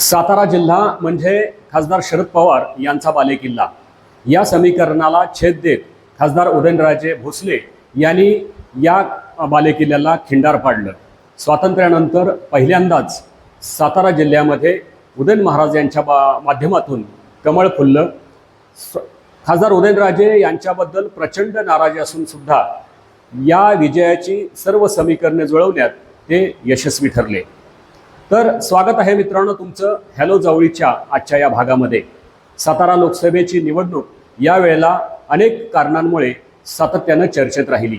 सातारा जिल्हा म्हणजे खासदार शरद पवार यांचा बालेकिल्ला. या समीकरणाला छेद देत खासदार उदयनराजे भोसले यांनी या बालेकिल्ल्याला खिंडार पाडलं. स्वातंत्र्यानंतर पहिल्यांदाच सातारा जिल्ह्यामध्ये उदयन महाराज यांच्या बा माध्यमातून कमळ फुललं. खासदार उदयनराजे यांच्याबद्दल प्रचंड नाराजी असून सुद्धा या विजयाची सर्व समीकरणे जुळवण्यात ते यशस्वी ठरले. तर स्वागत आहे मित्रांनो तुमचं हॅलो जवळीच्या आजच्या या भागामध्ये. सातारा लोकसभेची निवडणूक यावेळेला अनेक कारणांमुळे सातत्यानं चर्चेत राहिली.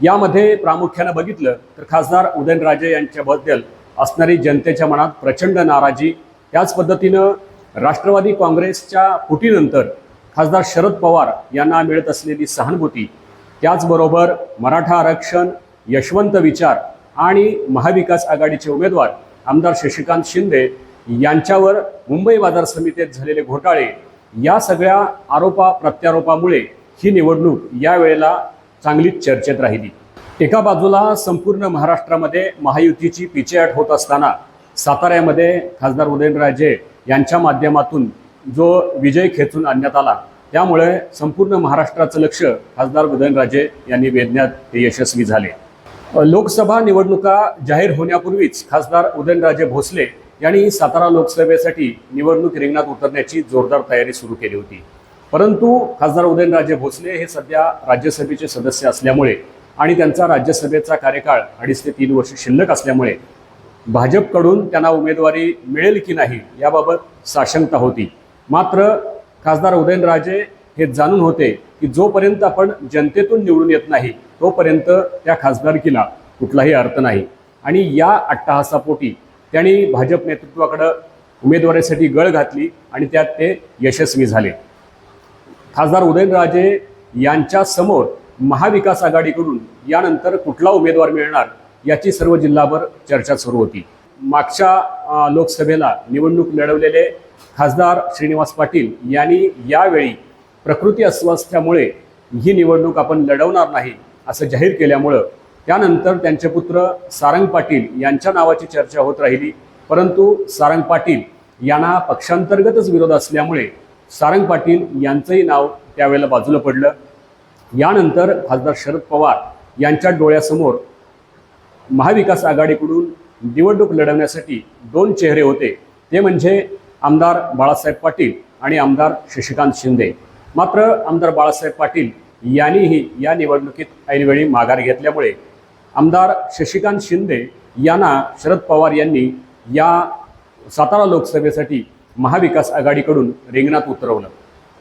यामध्ये प्रामुख्यानं बघितलं तर खासदार उदयनराजे यांच्याबद्दल असणारी जनतेच्या मनात प्रचंड नाराजी. त्याच पद्धतीनं राष्ट्रवादी काँग्रेसच्या फुटीनंतर खासदार शरद पवार यांना मिळत असलेली सहानुभूती त्याचबरोबर मराठा आरक्षण यशवंत विचार आणि महाविकास आघाडीचे उमेदवार आमदार शशिकांत शिंदे यांच्यावर मुंबई बाजार समितीत झालेले घोटाळे या सगळ्या आरोपा प्रत्यारोपामुळे ही निवडणूक यावेळेला चांगलीच चर्चेत राहिली. एका बाजूला संपूर्ण महाराष्ट्रामध्ये महायुतीची पिचेआट होत असताना साताऱ्यामध्ये खासदार उदयनराजे यांच्या माध्यमातून जो विजय खेचून आणण्यात आला त्यामुळे संपूर्ण महाराष्ट्राचं लक्ष खासदार उदयनराजे यांनी वेधण्यात ते यशस्वी झाले. लोकसभा निवडणुका जाहीर होण्यापूर्वीच खासदार उदयनराजे भोसले यांनी सातारा लोकसभेसाठी निवडणूक रिंगणात उतरण्याची जोरदार तयारी सुरू केली होती. परंतु खासदार उदयनराजे भोसले हे सध्या राज्यसभेचे सदस्य असल्यामुळे आणि त्यांचा राज्यसभेचा कार्यकाळ अडीच ते तीन वर्ष शिल्लक असल्यामुळे भाजपकडून त्यांना उमेदवारी मिळेल की नाही याबाबत साशंकता होती. मात्र खासदार उदयनराजे हे जाणून होते की जोपर्यंत आपण जनतेतून निवडून येत नाही तोपर्यंत त्या खासदारकीला कुठलाही अर्थ नाही. आणि या अट्टहासापोटी त्यांनी भाजप नेतृत्वाकडं उमेदवारीसाठी गळ घातली आणि त्यात ते यशस्वी झाले. खासदार उदयनराजे यांच्या समोर महाविकास आघाडीकडून यानंतर कुठला उमेदवार मिळणार याची सर्व जिल्हाभर चर्चा सुरू होती. मागच्या लोकसभेला निवडणूक लढवलेले खासदार श्रीनिवास पाटील यांनी यावेळी प्रकृती अस्वास्थ्यामुळे ही निवडणूक आपण लढवणार नाही असं जाहीर केल्यामुळं त्यानंतर त्यांचे पुत्र सारंग पाटील यांच्या नावाची चर्चा होत राहिली. परंतु सारंग पाटील यांना पक्षांतर्गतच विरोध असल्यामुळे सारंग पाटील यांचंही नाव त्यावेळेला बाजूला पडलं. यानंतर खासदार शरद पवार यांच्या डोळ्यासमोर महाविकास आघाडीकडून निवडणूक लढवण्यासाठी दोन चेहरे होते. ते म्हणजे आमदार बाळासाहेब पाटील आणि आमदार शशिकांत शिंदे. मात्र आमदार बाळासाहेब पाटील यांनीही या निवडणुकीत ऐनवेळी माघार घेतल्यामुळे आमदार शशिकांत शिंदे यांना शरद पवार यांनी या सातारा लोकसभेसाठी महाविकास आघाडीकडून रिंगणात उतरवलं.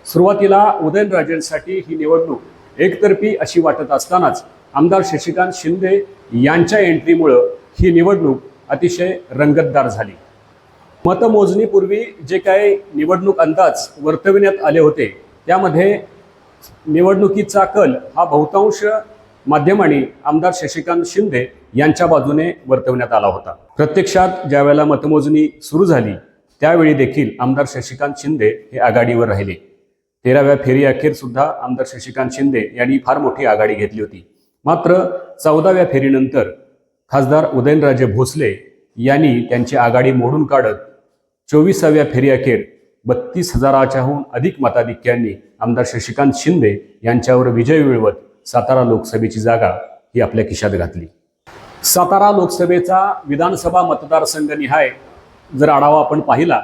सुरुवातीला उदयनराजेंसाठी ही निवडणूक एकतर्फी अशी वाटत असतानाच आमदार शशिकांत शिंदे यांच्या एंट्रीमुळं ही निवडणूक अतिशय रंगतदार झाली. मतमोजणीपूर्वी जे काही निवडणूक अंदाज वर्तविण्यात आले होते त्यामध्ये निवडणुकीचा कल हा बहुतांश माध्यमांनी आमदार शशिकांत शिंदे यांच्या बाजूने वर्तवण्यात आला होता. प्रत्यक्षात ज्यावेळेला मतमोजणी सुरू झाली त्यावेळी देखील आमदार शशिकांत शिंदे हे आघाडीवर राहिले. तेराव्या फेरी अखेर सुद्धा आमदार शशिकांत शिंदे यांनी फार मोठी आघाडी घेतली होती. मात्र चौदाव्या फेरीनंतर खासदार उदयनराजे भोसले यांनी त्यांची आघाडी मोडून काढत चोवीसाव्या फेरी अखेर बत्तीस हजाराच्याहून अधिक मताधिक्यांनी आमदार शशिकांत शिंदे यांच्यावर विजय मिळवत सातारा लोकसभेची जागा ही आपल्या खिशात घातली. सातारा लोकसभेचा विधानसभा मतदारसंघ निहाय जर आढावा आपण पाहिला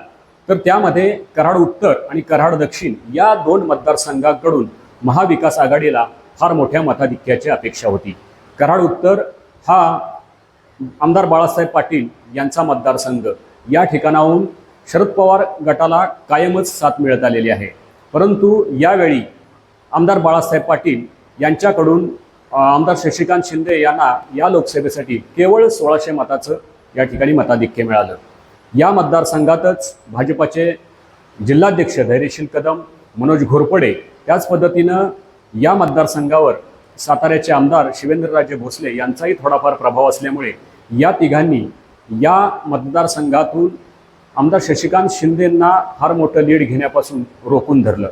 तर त्यामध्ये कराड उत्तर आणि कराड दक्षिण या दोन मतदारसंघांकडून महाविकास आघाडीला फार मोठ्या मताधिक्याची अपेक्षा होती. कराड उत्तर हा आमदार बाळासाहेब पाटील यांचा मतदारसंघ. या ठिकाणाहून शरद पवार गटाला कायमच साथ मिळत आलेली आहे. परंतु यावेळी आमदार बाळासाहेब पाटील यांच्याकडून आमदार शशिकांत शिंदे यांना या लोकसभेसाठी केवळ सोळाशे मताचं या ठिकाणी मताधिक्य मिळालं. या मतदारसंघातच भाजपाचे जिल्हाध्यक्ष धैर्यशील कदम मनोज घोरपडे त्याच पद्धतीनं या मतदारसंघावर साताऱ्याचे आमदार शिवेंद्रराजे भोसले यांचाही थोडाफार प्रभाव असल्यामुळे या तिघांनी या मतदारसंघातून आमदार शशिकांत शिंदेंना फार मोठं लीड घेण्यापासून रोखून धरलं.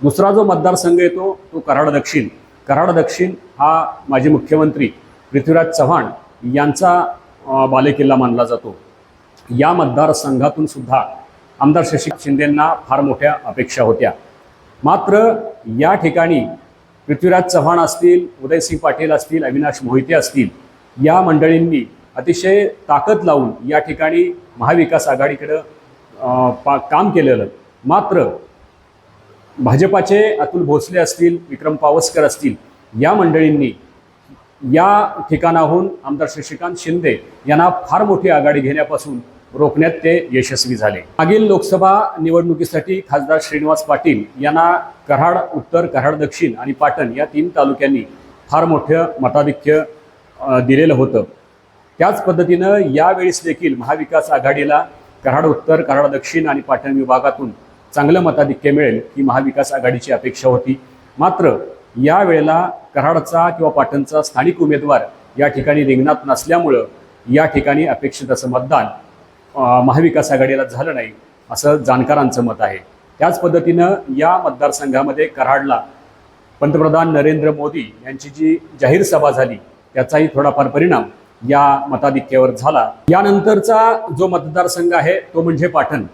दुसरा जो मतदारसंघ येतो तो कराड दक्षिण. कराड दक्षिण हा माजी मुख्यमंत्री पृथ्वीराज चव्हाण यांचा बालेकिल्ला मानला जातो. या मतदारसंघातून सुद्धा आमदार शशी शिंदेंना फार मोठ्या अपेक्षा होत्या. मात्र या ठिकाणी पृथ्वीराज चव्हाण असतील उदयसिंह पाटील असतील अविनाश मोहिते असतील या मंडळींनी अतिशय ताकद लावून या ठिकाणी महाविकास आघाडीकडं पा काम केलेलं. मात्र भाजपाचे अतुल भोसले असतील विक्रम पावसकर असतील या मंडळींनी या ठिकाणाहून आमदार शशिकांत शिंदे यांना फार मोठी आघाडी घेण्यापासून रोखण्यात ते यशस्वी झाले. मागील लोकसभा निवडणुकीसाठी खासदार श्रीनिवास पाटील यांना कराड उत्तर कराड दक्षिण आणि पाटण या तीन तालुक्यांनी फार मोठं मताधिक्य दिलेलं होतं. त्याच पद्धतीनं यावेळेस देखील महाविकास आघाडीला कराड उत्तर कराड दक्षिण आणि पाटण विभागातून चांगलं मताधिक्य मिळेल ही महाविकास आघाडीची अपेक्षा होती. मात्र या वेळेला कराडचा किंवा पाटणचा स्थानिक उमेदवार या ठिकाणी रिंगणात नसल्यामुळं या ठिकाणी अपेक्षित असं मतदान महाविकास आघाडीला झालं नाही असं जाणकारांचं मत आहे. त्याच पद्धतीनं या मतदारसंघामध्ये कराडला पंतप्रधान नरेंद्र मोदी यांची जी जाहीर सभा झाली त्याचाही थोडाफार परिणाम या मताधिक्यावर झाला. यानंतरचा जो मतदारसंघ आहे तो म्हणजे पाटण.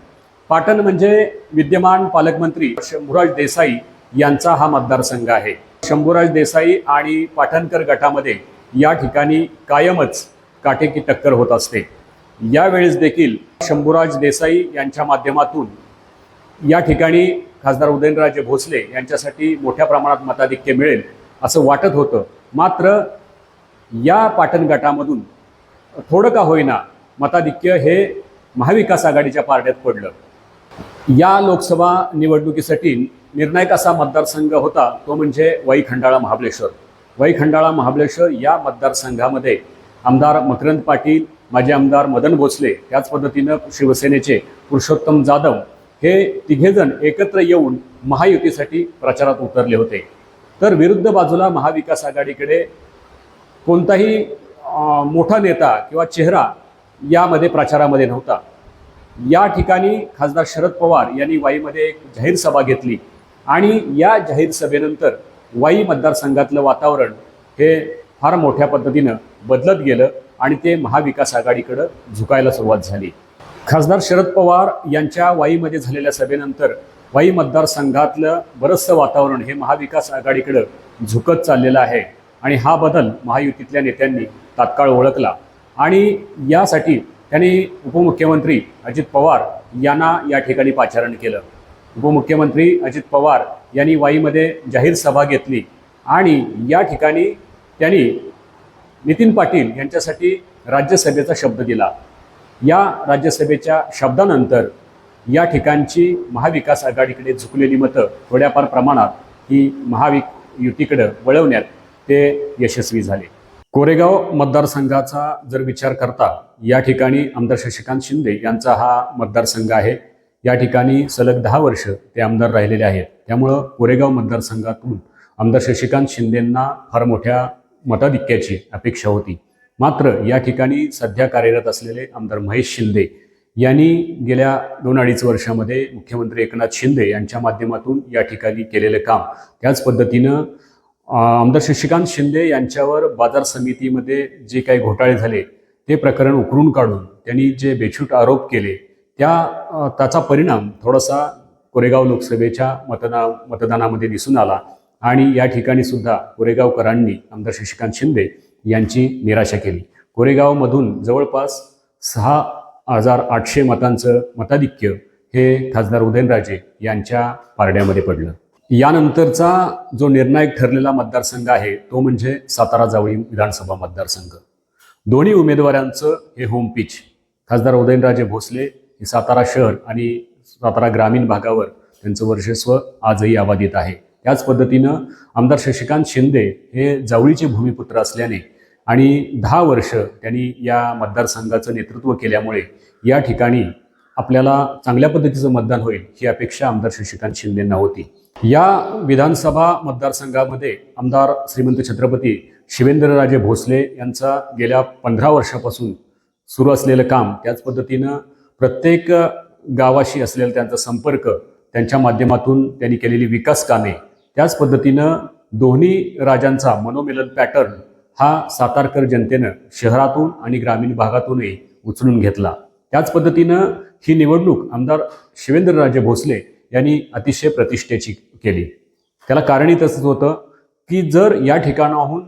पाटण म्हणजे विद्यमान पालकमंत्री शंभूराज देसाई यांचा हा मतदारसंघ आहे. शंभूराज देसाई आणि पाटणकर गटामध्ये या ठिकाणी कायमच काटेकी टक्कर होत असते. यावेळेस देखील शंभूराज देसाई यांच्या माध्यमातून या ठिकाणी खासदार उदयनराजे भोसले यांच्यासाठी मोठ्या प्रमाणात मताधिक्य मिळेल असं वाटत होतं. मात्र या पाटण गटामधून थोडं का होईना मताधिक्य हे महाविकास आघाडीच्या पारड्यात पडलं. या लोकसभा निवडणुकीसाठी निर्णायक असा मतदारसंघ होता तो म्हणजे वाई खंडाळा महाबळेश्वर. वाई खंडाळा महाबळेश्वर या मतदारसंघामध्ये आमदार मकरंद पाटील माजी आमदार मदन भोसले त्याच पद्धतीनं शिवसेनेचे पुरुषोत्तम जाधव हे तिघेजण एकत्र येऊन महायुतीसाठी प्रचारात उतरले होते. तर विरुद्ध बाजूला महाविकास आघाडीकडे कोणताही मोठा नेता किंवा चेहरा यामध्ये प्रचारामध्ये नव्हता. या ठिकाणी खासदार शरद पवार यांनी वाईमध्ये एक जाहीर सभा घेतली आणि या जाहीर सभेनंतर वाई मतदारसंघातलं वातावरण हे फार मोठ्या पद्धतीनं बदलत गेलं आणि ते महाविकास आघाडीकडं झुकायला सुरुवात झाली. खासदार शरद पवार यांच्या वाईमध्ये झालेल्या सभेनंतर वाई मतदारसंघातलं बरंचसं वातावरण हे महाविकास आघाडीकडं झुकत चाललेलं आहे. आणि हा बदल महायुतीतल्या नेत्यांनी तात्काळ ओळखला. आणि यासाठी त्यांनी उपमुख्यमंत्री अजित पवार यांना या ठिकाणी पाचारण केलं. उपमुख्यमंत्री अजित पवार यांनी वाईमध्ये जाहीर सभा घेतली आणि या ठिकाणी त्यांनी नितीन पाटील यांच्यासाठी राज्यसभेचा शब्द दिला. या राज्यसभेच्या शब्दानंतर या ठिकाणची महाविकास आघाडीकडे झुकलेली मतं थोड्याफार प्रमाणात ही महाविक युतीकडं वळवण्यात ते यशस्वी झाले. कोरेगाव मतदारसंघाचा जर विचार करता या ठिकाणी आमदार शशिकांत शिंदे यांचा हा मतदारसंघ आहे. या ठिकाणी सलग दहा वर्ष ते आमदार राहिलेले आहेत. त्यामुळं कोरेगाव मतदारसंघातून आमदार शशिकांत शिंदेंना फार मोठ्या मताधिक्याची अपेक्षा होती. मात्र या ठिकाणी सध्या कार्यरत असलेले आमदार महेश शिंदे यांनी गेल्या दोन अडीच वर्षामध्ये मुख्यमंत्री एकनाथ शिंदे यांच्या माध्यमातून या ठिकाणी केलेलं काम. त्याच पद्धतीनं आमदार शशिकांत शिंदे यांच्यावर बाजार समितीमध्ये जे काही घोटाळे झाले ते प्रकरण उकरून काढून त्यांनी जे बेछूट आरोप केले त्या त्याचा परिणाम थोडासा कोरेगाव लोकसभेच्या मतदा मतदानामध्ये दिसून आला आणि या ठिकाणी सुद्धा कोरेगावकरांनी आमदार शशिकांत शिंदे यांची निराशा केली. कोरेगावमधून जवळपास सहा हजार आठशे मतांचं मताधिक्य हे खासदार उदयनराजे यांच्या पारड्यामध्ये पडलं. यानंतरचा जो निर्णायक ठरलेला मतदारसंघ आहे तो म्हणजे सातारा जावळी विधानसभा मतदारसंघ. दोन्ही उमेदवारांचं हे होम पिच खासदार उदयनराजे भोसले हे सातारा शहर आणि सातारा ग्रामीण भागावर त्यांचं वर्चस्व आजही अबाधित आहे. त्याच पद्धतीनं आमदार शशिकांत शिंदे हे जावळीचे भूमिपुत्र असल्याने आणि दहा वर्ष त्यांनी या मतदारसंघाचं नेतृत्व केल्यामुळे या ठिकाणी आपल्याला चांगल्या पद्धतीचं मतदान होईल ही अपेक्षा आमदार शशिकांत शिंदेंना होती. या विधानसभा मतदारसंघामध्ये आमदार श्रीमंत छत्रपती शिवेंद्रराजे भोसले यांचा गेल्या पंधरा वर्षापासून सुरू असलेलं काम त्याच पद्धतीनं प्रत्येक गावाशी असलेला त्यांचा संपर्क त्यांच्या माध्यमातून त्यांनी केलेली विकास कामे त्याच पद्धतीनं दोन्ही राजांचा मनोमिलन पॅटर्न हा सातारकर जनतेनं शहरातून आणि ग्रामीण भागातूनही उचलून घेतला. त्याच पद्धतीनं ही निवडणूक आमदार शिवेंद्रराजे भोसले यांनी अतिशय प्रतिष्ठेची केली. त्याला कारणही तसंच होतं की जर या ठिकाणाहून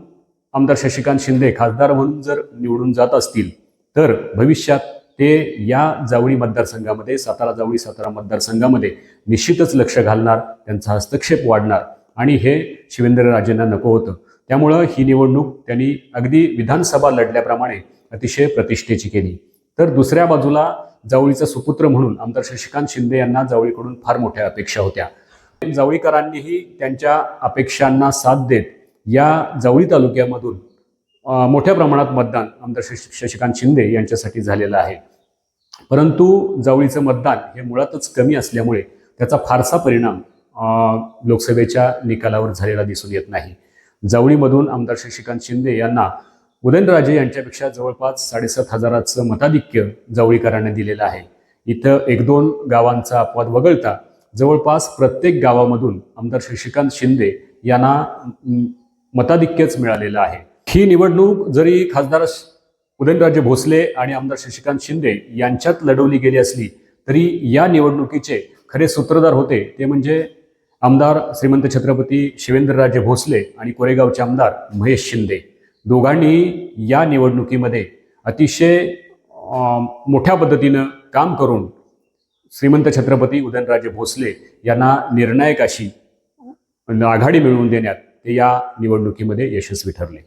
आमदार शशिकांत शिंदे खासदार म्हणून जर निवडून जात असतील तर भविष्यात ते या जावळी मतदारसंघामध्ये सातारा जावळी सातारा मतदारसंघामध्ये निश्चितच लक्ष घालणार त्यांचा हस्तक्षेप वाढणार आणि हे शिवेंद्रराजेंना नको होतं. त्यामुळं ही निवडणूक त्यांनी अगदी विधानसभा लढल्याप्रमाणे अतिशय प्रतिष्ठेची केली. तर दुसऱ्या बाजूला जावळीचा सुपुत्र म्हणून आमदार शशिकांत शिंदे यांना जावळीकडून फार मोठ्या अपेक्षा होत्या. जावळीकरांनीही त्यांच्या अपेक्षांना साथ देत या जावळी तालुक्यामधून मोठ्या प्रमाणात मतदान आमदार शशिकांत शिंदे यांच्यासाठी झालेलं आहे. परंतु जावळीचं मतदान हे मुळातच कमी असल्यामुळे त्याचा फारसा परिणाम लोकसभेच्या निकालावर झालेला दिसून येत नाही. जावळीमधून आमदार शशिकांत शिंदे यांना उदयनराजे यांच्यापेक्षा जवळपास साडेसात हजाराचं मताधिक्य जावळीकरांनी दिलेलं आहे. इथं एक दोन गावांचा अपवाद वगळता जवळपास प्रत्येक गावामधून आमदार शशिकांत शिंदे यांना मताधिक्यच मिळालेलं आहे. ही निवडणूक जरी खासदार उदयनराजे भोसले आणि आमदार शशिकांत शिंदे यांच्यात लढवली गेली असली तरी या निवडणुकीचे खरे सूत्रधार होते ते म्हणजे आमदार श्रीमंत छत्रपती शिवेंद्रराजे भोसले आणि कोरेगावचे आमदार महेश शिंदे. दोघांनी या निवडणुकीमध्ये अतिशय मोठ्या पद्धतीनं काम करून श्रीमंत छत्रपती उदयनराजे भोसले यांना निर्णायक अशी आघाडी मिळवून देण्यात ते या निवडणुकीमध्ये यशस्वी ठरले.